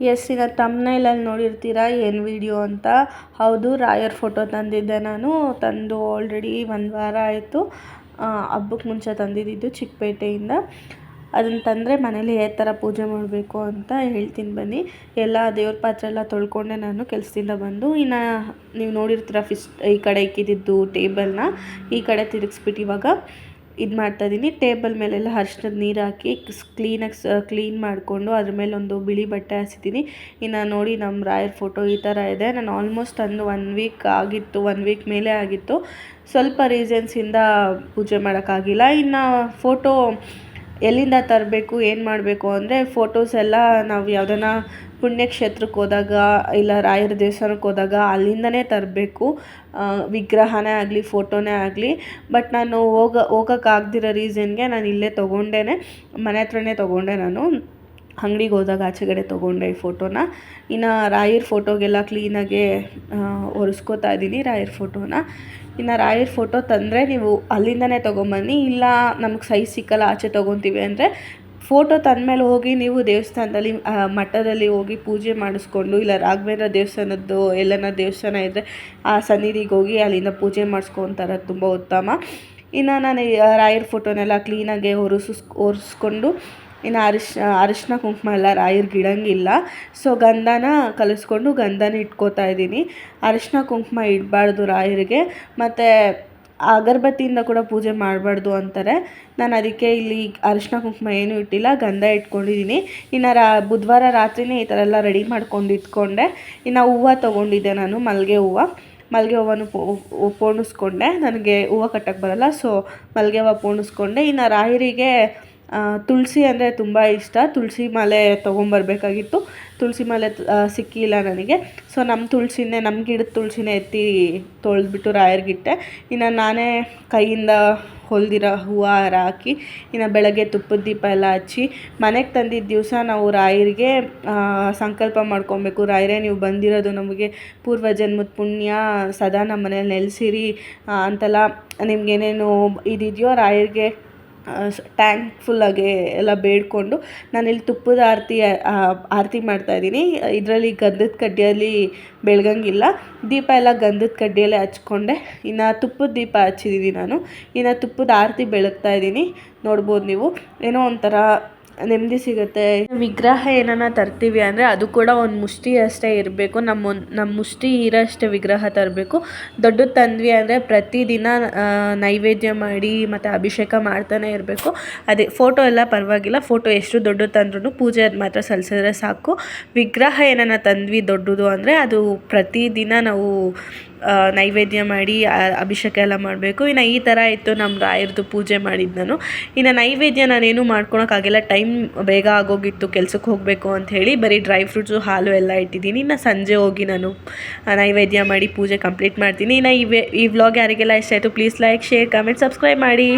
S, ಈಗ ತಮ್ನೈಲಲ್ಲಿ ನೋಡಿರ್ತೀರ? ಏನು ವಿಡಿಯೋ ಅಂತ? ಹೌದು, ರಾಯರ್ ಫೋಟೋ ತಂದಿದ್ದೆ ನಾನು. ತಂದು ಆಲ್ರೆಡಿ ಒಂದು ವಾರ ಆಯಿತು. ಹಬ್ಬಕ್ಕೆ ಮುಂಚೆ ತಂದಿದ್ದಿದ್ದು ಚಿಕ್ಕಪೇಟೆಯಿಂದ. ಅದನ್ನು ತಂದರೆ ಮನೇಲಿ ಯಾವ ಥರ ಪೂಜೆ ಮಾಡಬೇಕು ಅಂತ ಹೇಳ್ತೀನಿ ಬನ್ನಿ. ಎಲ್ಲ ದೇವ್ರ ಪಾತ್ರೆ ಎಲ್ಲ ತೊಳ್ಕೊಂಡೆ ನಾನು ಕೆಲಸದಿಂದ ಬಂದು. ಇನ್ನು ನೀವು ನೋಡಿರ್ತೀರ ಫಿಸ್ ಈ ಕಡೆ ಇಕ್ಕಿದ್ದು ಟೇಬಲ್ನ ಈ ಕಡೆ ತಿರುಗಿಸ್ಬಿಟ್ಟು ಇವಾಗ. ಇದು ಮಾಡ್ತಾಯಿದ್ದೀನಿ ಟೇಬಲ್ ಮೇಲೆಲ್ಲ ಅರ್ಶಿನದ ನೀರು ಹಾಕಿ ಕ್ಲೀನಾಗಿ ಸ ಕ್ಲೀನ್ ಮಾಡಿಕೊಂಡು ಅದ್ರ ಮೇಲೆ ಒಂದು ಬಿಳಿ ಬಟ್ಟೆ ಹಾಸಿದ್ದೀನಿ ಇನ್ನು ನೋಡಿ ನಮ್ಮ ರಾಯರ್ ಫೋಟೋ ಈ ಥರ ಇದೆ. ನಾನು ಆಲ್ಮೋಸ್ಟ್ ಒಂದು ಒನ್ ವೀಕ್ ಆಗಿತ್ತು ಒನ್ ವೀಕ್ ಮೇಲೆ ಆಗಿತ್ತು. ಸ್ವಲ್ಪ ರೀಸನ್ಸಿಂದ ಪೂಜೆ ಮಾಡೋಕ್ಕಾಗಿಲ್ಲ ಇನ್ನು ಫೋಟೋ ಎಲ್ಲಿಂದ ತರಬೇಕು, ಏನು ಮಾಡಬೇಕು ಅಂದರೆ ಫೋಟೋಸ್ ಎಲ್ಲ ನಾವು ಯಾವುದನ್ನ ಪುಣ್ಯಕ್ಷೇತ್ರಕ್ಕೆ ಹೋದಾಗ ಇಲ್ಲ ರಾಯರ ದೇವಸ್ಥಾನಕ್ಕೆ ಹೋದಾಗ ಅಲ್ಲಿಂದನೇ ತರಬೇಕು. ವಿಗ್ರಹನೇ ಆಗಲಿ ಫೋಟೋನೇ ಆಗಲಿ. ಬಟ್ ನಾನು ಹೋಗ, ಹೋಗೋಕ್ಕಾಗ್ದಿರೋ ರೀಸನ್ಗೆ ನಾನು ಇಲ್ಲೇ ತೊಗೊಂಡೇ ಮನೆ ಹತ್ರನೇ ತೊಗೊಂಡೆ ನಾನು. ಅಂಗ್ಡಿಗೆ ಹೋದಾಗ ಆಚೆಗಡೆ ತೊಗೊಂಡೆ ಈ ಫೋಟೋನ. ಇನ್ನು ರಾಯರ ಫೋಟೋಗೆಲ್ಲ ಕ್ಲೀನಾಗೆ ಒರೆಸ್ಕೋತಾ ಇದ್ದೀನಿ ರಾಯರ ಫೋಟೋನ. ಇನ್ನು ರಾಯರ ಫೋಟೋ ತಂದರೆ ನೀವು ಅಲ್ಲಿಂದನೇ ತೊಗೊಂಬನ್ನಿ, ಇಲ್ಲ ನಮಗೆ ಸೈಜ್ ಸಿಕ್ಕಲ್ಲ ಆಚೆ ತೊಗೊತೀವಿ ಅಂದರೆ ಫೋಟೋ ತಂದಮೇಲೆ ಹೋಗಿ ನೀವು ದೇವಸ್ಥಾನದಲ್ಲಿ ಮಠದಲ್ಲಿ ಹೋಗಿ ಪೂಜೆ ಮಾಡಿಸ್ಕೊಂಡು, ಇಲ್ಲ ರಾಘವೇಂದ್ರ ದೇವಸ್ಥಾನದ್ದು ಎಲ್ಲನ ದೇವಸ್ಥಾನ ಇದ್ದರೆ ಆ ಸನ್ನಿಧಿಗೆ ಹೋಗಿ ಅಲ್ಲಿಂದ ಪೂಜೆ ಮಾಡಿಸ್ಕೊತಾರೆ ತುಂಬ ಉತ್ತಮ. ಇನ್ನು ನಾನು ರಾಯರ ಫೋಟೋನೆಲ್ಲ ಕ್ಲೀನಾಗೆ ಒರೆಸಿಸ್, ಒರೆಸ್ಕೊಂಡು ಇನ್ನು ಅರಿಶ್, ಅರಿಶಿನ ಕುಂಕುಮ ಎಲ್ಲ ರಾಯರ್ ಇಡೋಂಗಿಲ್ಲ ಸೊ ಗಂಧನ ಕಲಿಸ್ಕೊಂಡು ಗಂಧನ ಇಟ್ಕೋತಾ ಇದ್ದೀನಿ. ಅರಿಶಿನ ಕುಂಕುಮ ಇಡಬಾರ್ದು ರಾಯರಿಗೆ. ಮತ್ತು ಅಗರಬತ್ತಿಯಿಂದ ಕೂಡ ಪೂಜೆ ಮಾಡಬಾರ್ದು ಅಂತಾರೆ. ನಾನು ಅದಕ್ಕೆ ಇಲ್ಲಿ ಅರಿಶಿನ ಕುಂಕುಮ ಏನೂ ಇಟ್ಟಿಲ್ಲ, ಗಂಧ ಇಟ್ಕೊಂಡಿದ್ದೀನಿ. ಇನ್ನು ರಾ, ಬುಧವಾರ ರಾತ್ರಿಯೇ ಈ ಥರ ಎಲ್ಲ ರೆಡಿ ಮಾಡ್ಕೊಂಡು ಇಟ್ಕೊಂಡೆ. ಇನ್ನು ಹೂವು ತೊಗೊಂಡಿದ್ದೆ ನಾನು, ಮಲ್ಲಿಗೆ ಹೂವು. ಮಲ್ಲಿಗೆ ಹೂವನ್ನು ಪೋಣಿಸ್ಕೊಂಡೆ ನನಗೆ ಹೂವು ಕಟ್ಟಕ್ಕೆ ಬರೋಲ್ಲ, ಸೊ ಮಲ್ಲಿಗೆ ಹೂವು ಪೋಣಿಸ್ಕೊಂಡೆ ಇನ್ನು ರಾಯರಿಗೆ ತುಳಸಿ ಅಂದರೆ ತುಂಬ ಇಷ್ಟ. ತುಳಸಿ ಮಾಲೆ ತೊಗೊಂಬರ್ಬೇಕಾಗಿತ್ತು. ತುಳಸಿ ಮಾಲೆ ಸಿಕ್ಕಿಲ್ಲ ನನಗೆ. ಸೊ ನಮ್ಮ ತುಳಸಿನೇ ನಮ್ಮ ಗಿಡದ ತುಳಸಿನೇ ಎತ್ತಿ ತೊಳೆದ್ಬಿಟ್ಟು ರಾಯರ್ಗಿಟ್ಟೆ. ಇನ್ನು ನಾನೇ ಕೈಯಿಂದ ಹೊಲ್ದಿರೋ ಹೂವು ಹಾಕಿ, ಇನ್ನು ಬೆಳಗ್ಗೆ ತುಪ್ಪದ ದೀಪ ಎಲ್ಲ ಹಚ್ಚಿ, ಮನೆಗೆ ತಂದಿದ್ದ ದಿವಸ ನಾವು ರಾಯರಿಗೆ ಸಂಕಲ್ಪ ಮಾಡ್ಕೊಬೇಕು. ರಾಯರೇ, ನೀವು ಬಂದಿರೋದು ನಮಗೆ ಪೂರ್ವ ಜನ್ಮದ ಪುಣ್ಯ, ಸದಾ ನಮ್ಮ ಮನೇಲಿ ನೆಲೆಸಿರಿ ಅಂತೆಲ್ಲ ನಿಮ್ಗೇನೇನು ಇದಿದೆಯೋ ರಾಯರಿಗೆ ಥ್ಯಾಂಕ್ಫುಲ್ಲಾಗಿ ಎಲ್ಲ ಬೇಡಿಕೊಂಡು ನಾನಿಲ್ಲಿ ತುಪ್ಪದ ಆರತಿ ಆರತಿ ಮಾಡ್ತಾಯಿದ್ದೀನಿ ಇದರಲ್ಲಿ ಗಂಧದ ಕಡ್ಡಿಯಲ್ಲಿ ಬೆಳಗಂಗಿಲ್ಲ. ದೀಪ ಎಲ್ಲ ಗಂಧದ ಕಡ್ಡಿಯಲ್ಲೇ ಹಚ್ಕೊಂಡೆ. ಇನ್ನು ತುಪ್ಪದ ದೀಪ ಹಚ್ಚಿದ್ದೀನಿ ನಾನು. ಇನ್ನು ತುಪ್ಪದ ಆರತಿ ಬೆಳಗ್ತಾ ಇದ್ದೀನಿ. ನೋಡ್ಬೋದು ನೀವು. ಏನೋ ಒಂಥರ ನೆಮ್ಮದಿ ಸಿಗುತ್ತೆ. ವಿಗ್ರಹ ಏನಾನ ತರ್ತೀವಿ ಅಂದರೆ ಅದು ಕೂಡ ಒಂದು ಮುಷ್ಟಿ ಅಷ್ಟೇ ಇರಬೇಕು. ನಮ್ಮ ನಮ್ಮ ಮುಷ್ಟಿ ಇರೋಷ್ಟೇ ವಿಗ್ರಹ ತರಬೇಕು. ದೊಡ್ಡದು ತಂದ್ವಿ ಅಂದರೆ ಪ್ರತಿದಿನ ನೈವೇದ್ಯ ಮಾಡಿ ಮತ್ತು ಅಭಿಷೇಕ ಮಾಡ್ತಾನೆ ಇರಬೇಕು. ಅದೇ ಫೋಟೋ ಎಲ್ಲ ಪರವಾಗಿಲ್ಲ. ಫೋಟೋ ಎಷ್ಟು ದೊಡ್ಡದು ತಂದ್ರೂ ಪೂಜೆ ಅದು ಮಾತ್ರ ಸಲ್ಲಿಸಿದ್ರೆ ಸಾಕು. ವಿಗ್ರಹ ಏನಾನ ತಂದ್ವಿ ದೊಡ್ಡದು ಅಂದರೆ ಅದು ಪ್ರತಿದಿನ ನಾವು ನೈವೇದ್ಯ ಮಾಡಿ ಅಭಿಷೇಕ ಎಲ್ಲ ಮಾಡಬೇಕು. ಇನ್ನು ಈ ಥರ ಇತ್ತು ನಮ್ಮ ರಾಯರದು ಪೂಜೆ ಮಾಡಿದ್ದು ನಾನು ಇನ್ನು ನೈವೇದ್ಯ ನಾನೇನು ಮಾಡ್ಕೊಳಕ್ಕಾಗಿಲ್ಲ ಟೈಮ್ ಬೇಗ ಆಗೋಗಿತ್ತು ಕೆಲಸಕ್ಕೆ ಹೋಗಬೇಕು ಅಂಥೇಳಿ ಬರೀ ಡ್ರೈ ಫ್ರೂಟ್ಸು, ಹಾಲು ಎಲ್ಲ ಇಟ್ಟಿದ್ದೀನಿ. ಇನ್ನು ಸಂಜೆ ಹೋಗಿ ನಾನು ನೈವೇದ್ಯ ಮಾಡಿ ಪೂಜೆ ಕಂಪ್ಲೀಟ್ ಮಾಡ್ತೀನಿ. ಇನ್ನು ಈ ಈ ವ್ಲಾಗ್ ಯಾರಿಗೆಲ್ಲ ಇಷ್ಟ ಆಯಿತು, please like, share, comment, subscribe ಮಾಡಿ.